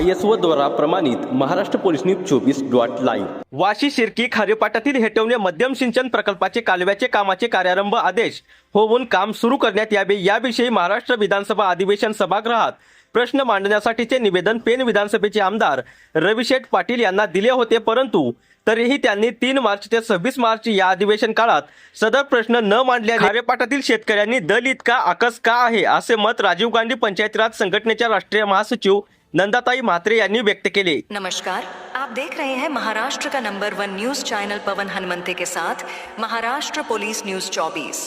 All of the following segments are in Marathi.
आय एस ओ द्वारा प्रमाणित महाराष्ट्र पोलीस न्यूज चोवीस डॉट लाईव्ह. वाशी शिर्की खारेपाटातील हेटवणे मध्यम सिंचन प्रकल्पाचे कालव्याचे कामाचे कार्यारंभ आदेश होऊन काम सुरू करण्यात यावे याविषयी महाराष्ट्र विधानसभा अधिवेशन सभागृहात प्रश्न मांडण्यासाठीचे निवेदन पेन विधानसभेचे आमदार रविशेठ पाटील यांना दिले होते परंतु तरीही त्यांनी तीन मार्च ते सव्वीस मार्च या अधिवेशन काळात सदर प्रश्न न मांडल्याने खारेपाटातील शेतकऱ्यांनी दल इतका आकस का आहे असे मत राजीव गांधी पंचायती राज संघटनेच्या राष्ट्रीय महासचिव नंदाताई म्हात्रे यांनी व्यक्त केले. नमस्कार. आप देख रहे हैं महाराष्ट्र का number one news channel Pawan Hanumante के साथ महाराष्ट्र पुलिस न्यूज 24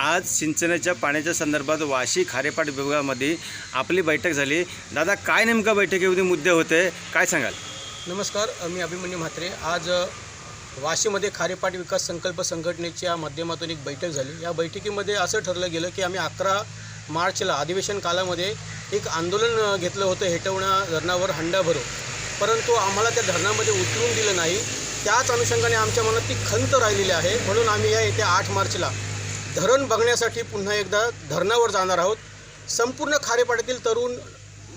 आज सिंचनाच्या पाण्याच्या संदर्भात वाशी खारेपाट विभागामध्ये आपली बैठक झाली. दादा काय नेमका बैठकीमध्ये मुद्दे होते काय सांगाल? नमस्कार मी अभिमन्यू म्हात्रे. आज वाशीमध्ये खारेपाट विकास संकल्प संघटनेच्या माध्यमातून एक बैठक झाली. या बैठकीमध्ये असं ठरलं गेलं की आम्ही अकरा मार्चला अधिवेशन कालामध्ये एक आंदोलन घेतलं होतं हेटवणा धरणावर हंडा भरो परंतु आम्हाला त्या धरणामध्ये उतरून दिलं नाही. त्याच अनुषंगाने आमच्या मनात ती खंत राहिलेली आहे. म्हणून आम्ही या येत्या आठ मार्चला धरण बघण्यासाठी पुन्हा एकदा धरणावर जाणार आहोत. संपूर्ण खारेपाड्यातील तरुण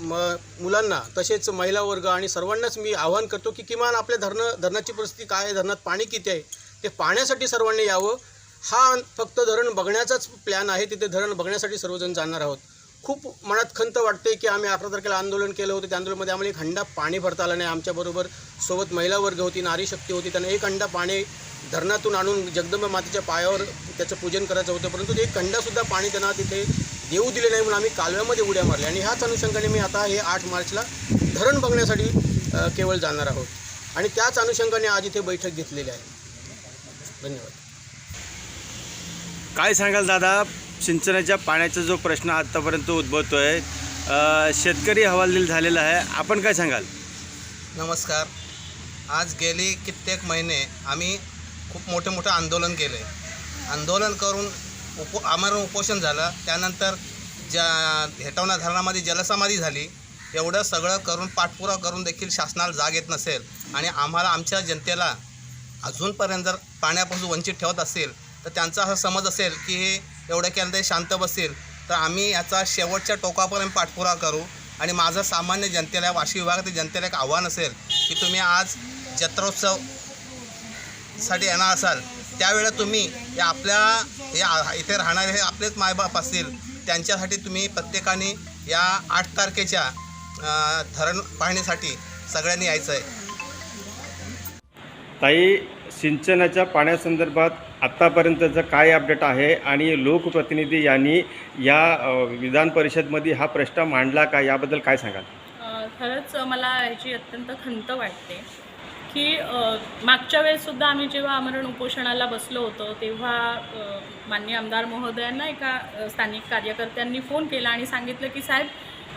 म मुलांना तसेच महिला वर्ग आणि सर्वांनाच मी आवाहन करतो की किमान आपल्या धरणं धरणाची परिस्थिती काय आहे? धरणात पाणी किती आहे? ते पाण्यासाठी सर्वांनी यावं. हा फक्त धरण बघण्याचाच प्लॅन आहे. तिथे धरण बघण्यासाठी सर्वजण जाणार आहोत. खूप मनात खंत वाटते की आम्ही अकरा तारखेला आंदोलन केलं होतं. त्या आंदोलनामध्ये आम्हाला एक हंडा पाणी भरता आलं नाही. आमच्याबरोबर सोबत महिला वर्ग होती नारी शक्ती होती. त्यांना एक हंडा पाणी धरणातून आणून जगदंबा मातेच्या पायावर त्याचं पूजन करायचं होतं. परंतु ते एक हंडासुद्धा पाणी त्यांना तिथे देऊ दिले नाही म्हणून आम्ही कालव्यामध्ये उड्या मारल्या. आणि ह्याच अनुषंगाने मी आता हे आठ मार्चला धरण बघण्यासाठी केवळ जाणार आहोत. आणि त्याच अनुषंगाने आज इथे बैठक घेतलेली आहे. धन्यवाद. काय सांगाल दादा? सिंचनाच्या पाण्याचा जो प्रश्न आत्तापर्यंत उद्भवतो आहे शेतकरी हवालदिल झालेला आहे. आपण काय सांगाल? नमस्कार. आज गेली कित्येक महिने आम्ही खूप मोठे मोठे आंदोलन केले. आंदोलन करून उप आमरण उपोषण झालं. त्यानंतर ज्या हेटवणा धरणामध्ये जलसमाधी झाली. एवढं सगळं करून पाठपुरावा करून देखील शासनाला जाग येत नसेल आणि आम्हाला आमच्या जनतेला अजूनपर्यंत जर पाण्यापासून वंचित ठेवत असेल तर त्यांचा असा समज असेल की हे एवढं केलं ते शांत बसेल तर आम्ही याचा शेवटच्या टोकापर्यंत पाठपुरावा करू आणि माझं सामान्य जनतेला वाशी विभागातील जनतेला एक आव्हान असेल की तुम्ही आज जत्रोत्सवसाठी येणार असाल त्यावेळेला तुम्ही या आपल्या या इथे राहणारे हे आपलेच मायबाप असतील. त्यांच्यासाठी तुम्ही प्रत्येकाने या आठ तारखेच्या धरण पाहणीसाठी सगळ्यांनी यायचं आहे ताई सिंचनाच्या पाण्यासंदर्भात आत्तापर्यंतचं काय अपडेट आहे आणि लोकप्रतिनिधी यांनी या विधान परिषदमध्ये हा प्रश्न मांडला का? याबद्दल काय सांगाल? खरंच मला याची अत्यंत खंत वाटते की मागच्या वेळेससुद्धा आम्ही जेव्हा आमरण उपोषणाला बसलो होतो तेव्हा माननीय आमदार महोदयांना एका स्थानिक कार्यकर्त्यांनी फोन केला आणि सांगितलं की साहेब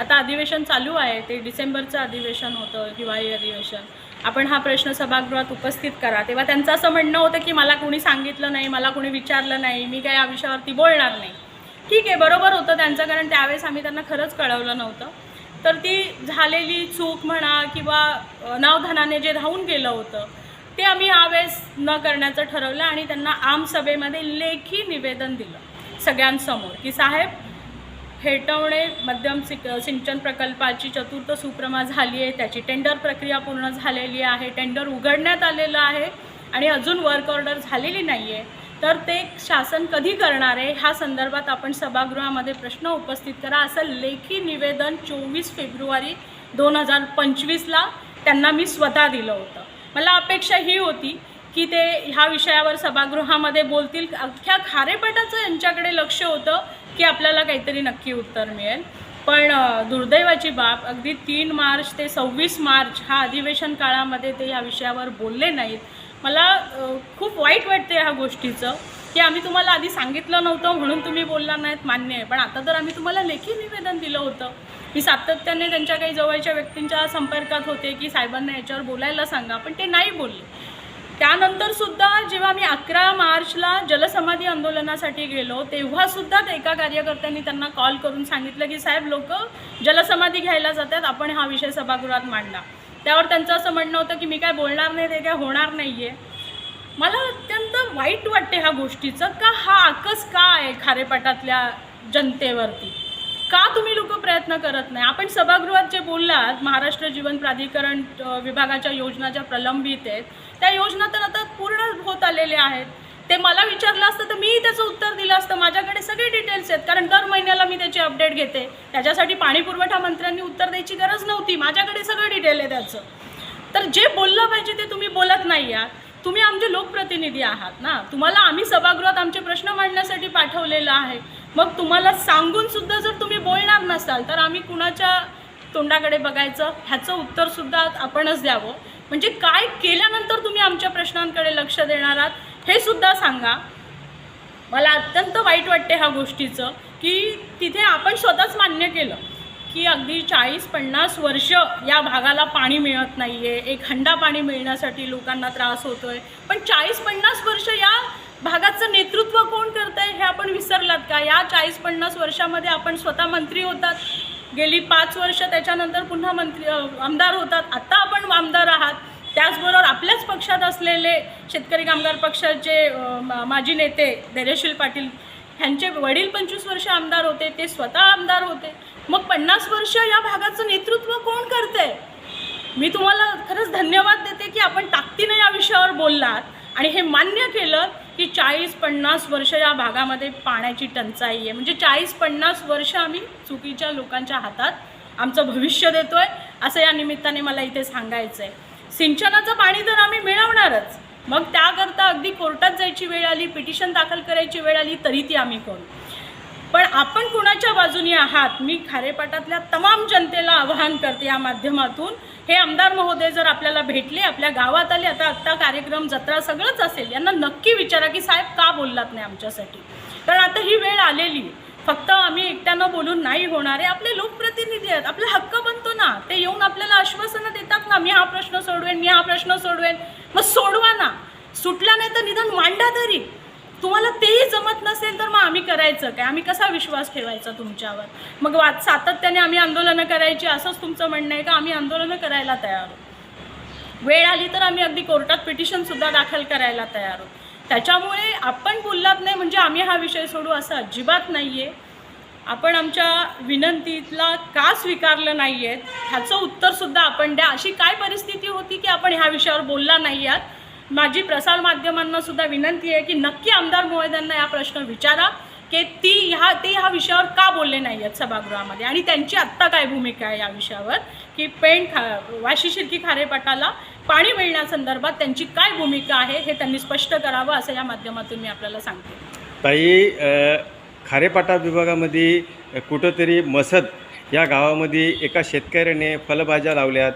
आता अधिवेशन चालू आहे ते डिसेंबरचं अधिवेशन होतं हिवाळी अधिवेशन. आपण हा प्रश्न सभागृहात उपस्थित करा. तेव्हा त्यांचं असं म्हणणं होतं की मला कोणी सांगितलं नाही मला कोणी विचारलं नाही मी काय या विषयावरती बोलणार नाही. ठीक आहे बरोबर होतं त्यांचं कारण त्यावेळेस आम्ही त्यांना खरंच कळवलं नव्हतं. तर ती झालेली चूक म्हणा किंवा नवधनाने जे राहून गेलं होतं ते आम्ही यावेळेस न करण्याचं ठरवलं आणि त्यांना आमसभेमध्ये लेखी निवेदन दिलं सगळ्यांसमोर की साहेब हेटवणे मध्यम सिक सिंचन प्रकल्पाची चतुर्थ सुप्रमा झाली आहे. त्याची टेंडर प्रक्रिया पूर्ण झालेली आहे. टेंडर उघडण्यात आलेलं आहे आणि अजून वर्क ऑर्डर झालेली नाही आहे तर ते शासन कधी करणार आहे? ह्या संदर्भात आपण सभागृहामध्ये प्रश्न उपस्थित करा. असं लेखी निवेदन चोवीस फेब्रुवारी दोन हजार पंचवीसला त्यांना मी स्वतः दिलं होतं. मला अपेक्षा ही होती की ते ह्या विषयावर सभागृहामध्ये बोलतील. अख्ख्या खारेपटाचं यांच्याकडे लक्ष होतं. की आपल्याला काहीतरी नक्की उत्तर मिळेल. पण दुर्दैवाची बाब अगदी तीन मार्च ते सव्वीस मार्च हा अधिवेशन काळामध्ये ते ह्या विषयावर बोलले नाहीत. मला खूप वाईट वाटते ह्या गोष्टीचं की आम्ही तुम्हाला आधी सांगितलं नव्हतं म्हणून तुम्ही बोलला नाहीत मान्य आहे. पण आता तर आम्ही तुम्हाला लेखी निवेदन दिलं होतं. मी सातत्याने त्यांच्या काही जवळच्या व्यक्तींच्या संपर्कात होते की साहेबांना याच्यावर बोलायला सांगा पण ते नाही बोलले. त्यानंतर सुद्धा जेव्हा मी अकरा मार्चला जलसमाधी आंदोलनासाठी गेलो तेव्हासुद्धा ते एका कार्यकर्त्यांनी त्यांना कॉल करून सांगितलं की साहेब लोक जलसमाधी घ्यायला जातात आपण हा विषय सभागृहात मांडला त्यावर त्यांचं असं म्हणणं होतं की मी काय बोलणार नाही ते काय होणार नाही आहे मला अत्यंत वाईट वाटते ह्या गोष्टीचं का हा आकस का आहे खारेपाटातल्या जनतेवरती? का तुम्ही लोक प्रयत्न करत नाही? आपण सभागृहात जे बोललात महाराष्ट्र जीवन प्राधिकरण विभागाच्या योजना ज्या प्रलंबित आहेत त्या योजना तर आता पूर्ण होत आलेल्या आहेत. ते मला विचारलं असतं तर मीही त्याचं उत्तर दिलं असतं. माझ्याकडे सगळे डिटेल्स आहेत कारण दर महिन्याला मी त्याची अपडेट घेते. त्याच्यासाठी पाणी पुरवठा मंत्र्यांनी उत्तर द्यायची गरज नव्हती. माझ्याकडे सगळं डिटेल आहे त्याचं. तर जे बोललं पाहिजे ते तुम्ही बोलत नाही आहात. तुम्ही आमचे लोकप्रतिनिधी आहात ना. तुम्हाला आम्ही सभागृहात आमचे प्रश्न मांडण्यासाठी पाठवलेलं आहे. मग तुम्हाला सांगून सुद्धा जर तुम्ही बोलणार नसाल तर आम्ही कुणाच्या तोंडाकडे बघायचं? ह्याचं उत्तरसुद्धा आपणच द्यावं. म्हणजे काय केल्यानंतर तुम्ही आमच्या प्रश्नांकडे लक्ष देणार आहात हे सुद्धा सांगा. मला अत्यंत वाईट वाटते ह्या गोष्टीचं की तिथे आपण स्वतःच मान्य केलं की अगदी चाळीस पन्नास वर्ष या भागाला पाणी मिळत नाही आहे एक हंडा पाणी मिळण्यासाठी लोकांना त्रास होतो आहे पण चाळीस पन्नास वर्ष या भागाचं नेतृत्व कोण करत आहे हे आपण विसरलात का? या चाळीस पन्नास वर्षामध्ये आपण स्वतः मंत्री होतात. गेली पाच वर्ष त्याच्यानंतर पुन्हा मंत्री आमदार होतात. आत्ता आपण आमदार आहात. त्याचबरोबर आपल्याच पक्षात असलेले शेतकरी कामगार पक्षाचे माजी नेते धैर्यशील पाटील ह्यांचे वडील पंचवीस वर्ष आमदार होते. ते स्वतः आमदार होते. मग पन्नास वर्ष या भागाचं नेतृत्व कोण करते मी तुम्हाला खरंच धन्यवाद देते की आपण ताकदीनं या विषयावर बोललात आणि हे मान्य केलं की चाळीस पन्नास वर्ष या भागामध्ये पाण्याची टंचाई आहे. म्हणजे चाळीस पन्नास वर्ष आम्ही चुकीच्या लोकांच्या हातात आमचं भविष्य देतो आहे असं या निमित्ताने मला इथे सांगायचं आहे सिंचनाचं पाणी तर आम्ही मिळवणारच. मग त्याकरता अगदी कोर्टात जायची वेळ आली पिटिशन दाखल करायची वेळ आली तरी ती आम्ही करू. पण आपण कुणाच्या बाजूनी आहात? मी खारेपाटातल्या तमाम जनतेला आवाहन करते या माध्यमातून हे आमदार महोदय जर आपल्याला भेटले आपल्या गावात आले आता आत्ता कार्यक्रम जत्रा सगळंच असेल. यांना नक्की विचारा की साहेब का बोललात नाही आमच्यासाठी? कारण आता ही वेळ आलेली फक्त आम्ही एकट्यानं बोलून नाही होणार आहे. आपले लोकप्रतिनिधी आहेत. आपला हक्क बनतो ना. ते येऊन आपल्याला आश्वासनं देतात ना मी हा प्रश्न सोडवेन मी हा प्रश्न सोडवेन. मग सोडवा ना. सुटला नाही तर निदान मांडा तरी. तुम्हाला तेही जमत नसेल तर मग आम्ही करायचं काय? आम्ही कसा विश्वास ठेवायचा तुमच्यावर? मग वा सातत्याने आम्ही आंदोलनं करायची असंच तुमचं म्हणणं आहे का? आम्ही आंदोलनं करायला तयार आहोत. वेळ आली तर आम्ही अगदी कोर्टात पिटिशनसुद्धा दाखल करायला तयार आहोत. त्याच्यामुळे आपण बोललात नाही म्हणजे आम्ही हा विषय सोडू असं अजिबात नाही आहे आपण आमच्या विनंतीतला का स्वीकारलं नाही आहेत ह्याचं उत्तरसुद्धा आपण द्या. अशी काय परिस्थिती होती की आपण ह्या विषयावर बोलला नाही आहात? माझी प्रसारमाध्यमांना सुद्धा विनंती आहे की नक्की आमदार महोदयांना या प्रश्न विचारा की ती ह्या ते ह्या विषयावर का बोलले नाही आहेत सभागृहामध्ये? आणि त्यांची आत्ता काय भूमिका आहे या विषयावर? की पेण खा वाशी शिर्की खारेपाटाला पाणी मिळण्यासंदर्भात त्यांची काय भूमिका आहे हे त्यांनी स्पष्ट करावं असं या माध्यमातून मी आपल्याला सांगते. ताई खारेपाटा विभागामध्ये कुठंतरी मसद या गावामध्ये एका शेतकऱ्याने फळभाज्या लावल्यात.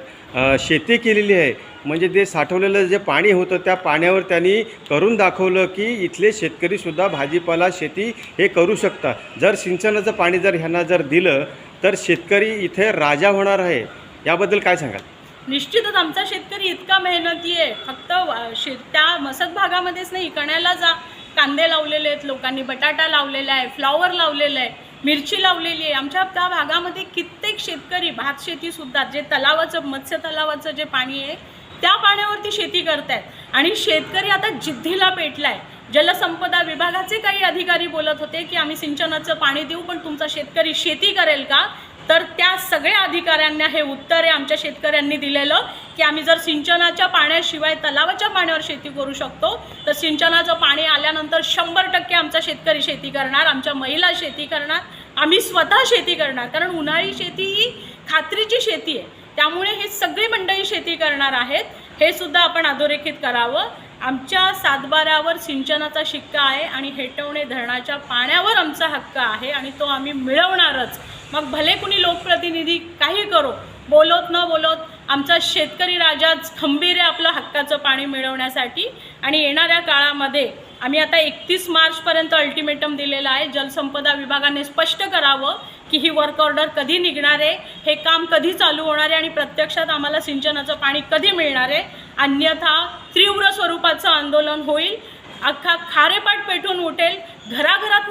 शेती केलेली आहे. म्हणजे ते साठवलेलं जे पाणी होतं त्या पाण्यावर त्यांनी करून दाखवलं की इथले शेतकरीसुद्धा भाजीपाला शेती हे करू शकतात जर सिंचनाचं पाणी जर ह्यांना जर दिलं तर शेतकरी इथे राजा होणार आहे. याबद्दल काय सांगाल? निश्चितच आमचा शेतकरी इतका मेहनती आहे फक्त शे त्या मसत भागामध्येच नाही कण्याला जा कांदे लावलेले आहेत लोकांनी बटाटा लावलेला आहे फ्लॉवर लावलेलं आहे मिरची लावलेली आहे. आमच्या त्या भागामध्ये कित्येक शेतकरी भात शेतीसुद्धा जे तलावाचं मत्स्य तलावाचं जे पाणी आहे त्या पाण्यावरती शेती करतायत. आणि शेतकरी आता जिद्दीला पेटलाय. जलसंपदा विभागाचे काही अधिकारी बोलत होते की आम्ही सिंचनाचं पाणी देऊ पण तुमचा शेतकरी शेती करेल का? तर त्या सगळ्या अधिकाऱ्यांना हे उत्तर आहे आमच्या शेतकऱ्यांनी दिलेलं की आम्ही जर सिंचनाच्या पाण्याशिवाय तलावाच्या पाण्यावर शेती करू शकतो तर सिंचनाचं पाणी आल्यानंतर शंभर टक्के आमचा शेतकरी शेती करणार आमच्या महिला शेती करणार आम्ही स्वतः शेती करणार. कारण उन्हाळी शेती ही खात्रीची शेती आहे. त्यामुळे हे सगळी मंडळी शेती करणार आहेत. हे सुद्धा आपण अधोरेखित करावं. आमच्या सातबाऱ्यावर सिंचनाचा शिक्का आहे आणि हेटवणे धरणाच्या पाण्यावर आमचा हक्क आहे आणि तो आम्ही मिळवणारच. मग भले कुणी लोकप्रतिनिधी काही करो बोलत न बोलत आमचा शेतकरी राजाच खंबीर आहे आपलं हक्काचं पाणी मिळवण्यासाठी आणि येणाऱ्या काळामध्ये आम्ही आता एकतीस मार्चपर्यंत अल्टिमेटम दिलेलं आहे. जलसंपदा विभागाने स्पष्ट करावं की ही वर्क ऑर्डर कधी निघणार आहे हे काम कधी चालू होणार आहे आणि प्रत्यक्षात आम्हाला सिंचनाचं पाणी कधी मिळणार आहे अन्यथा तीव्र स्वरूपाचं आंदोलन होईल. अख्खा खारेपाट पेटून उठेल. घराघरात